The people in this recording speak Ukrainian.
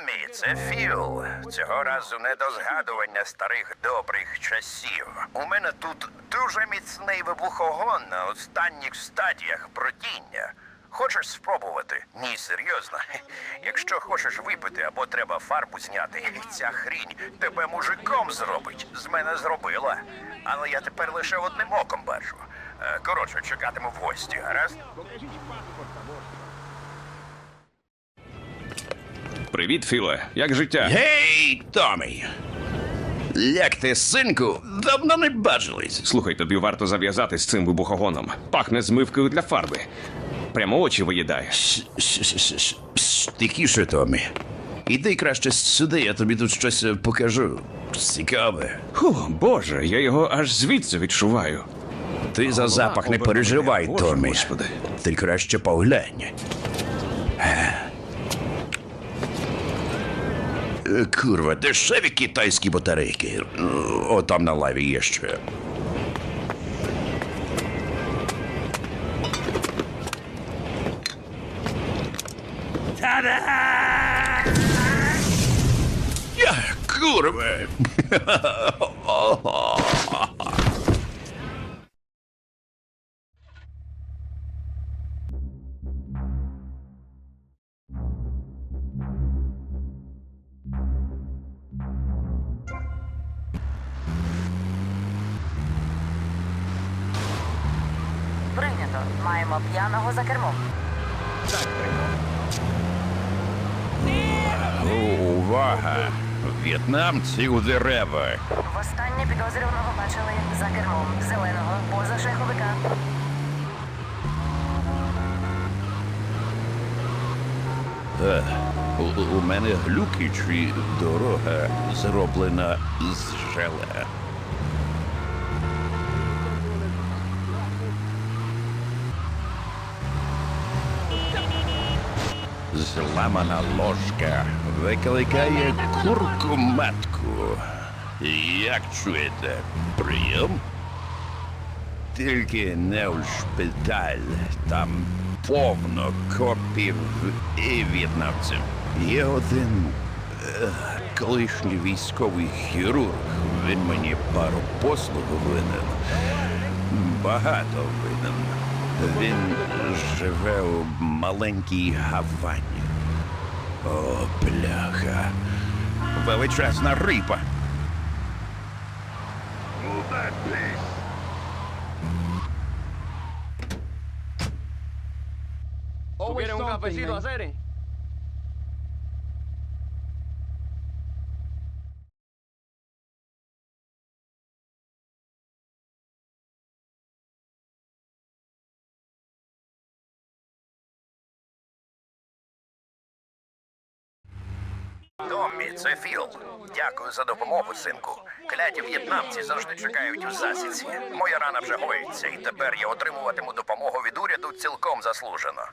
Томмі, це Філ. Цього разу не до згадування старих добрих часів. У мене тут дуже міцний вибухогон на останніх стадіях бродіння. Хочеш спробувати? Ні, серйозно. Якщо хочеш випити або треба фарбу зняти, ця хрінь тебе мужиком зробить. З мене зробила. Але я тепер лише одним оком бачу. Е, Коротше, чекатиму в гості, гаразд? Привіт, Філе. Як життя? Гей, Томі! Як ти, синку, давно не бачились. Слухай, тобі варто зав'язати з цим вибухогоном. Пахне змивкою для фарби. Прямо очі виїдає. Тихіше, Томі. Іди краще сюди, я тобі тут щось е, покажу. Цікаве. Ху, боже, я його аж звідси відчуваю. Ти за запах не переживай, Боже, Томі. Господи. Ти краще поглянь. Курва, дешеві китайські батарейки. О, там на лаві є ще. Я, курва. Маємо п'яного за кермом. Увага! В'єтнамці у дерева. Востаннє підозрюваного бачили за кермом зеленого позашляховика. Е, у, у мене глюки чи дорога зроблена з желе. Зламана ложка викликає курку матку. Як чуєте, прийом? Тільки не в шпиталь. Там повно копів і в'єтнамців. Є один е, колишній військовий хірург. Він мені пару послуг винен. Багато винен. Він живе у маленькій Гавані. О, бляха. Величезна рипа. ¿Quieres un cafecito? Томмі, це Філ. Дякую за допомогу, синку. Кляті в'єтнамці завжди чекають у засідці. Моя рана вже гоїться, і тепер я отримуватиму допомогу від уряду цілком заслужено.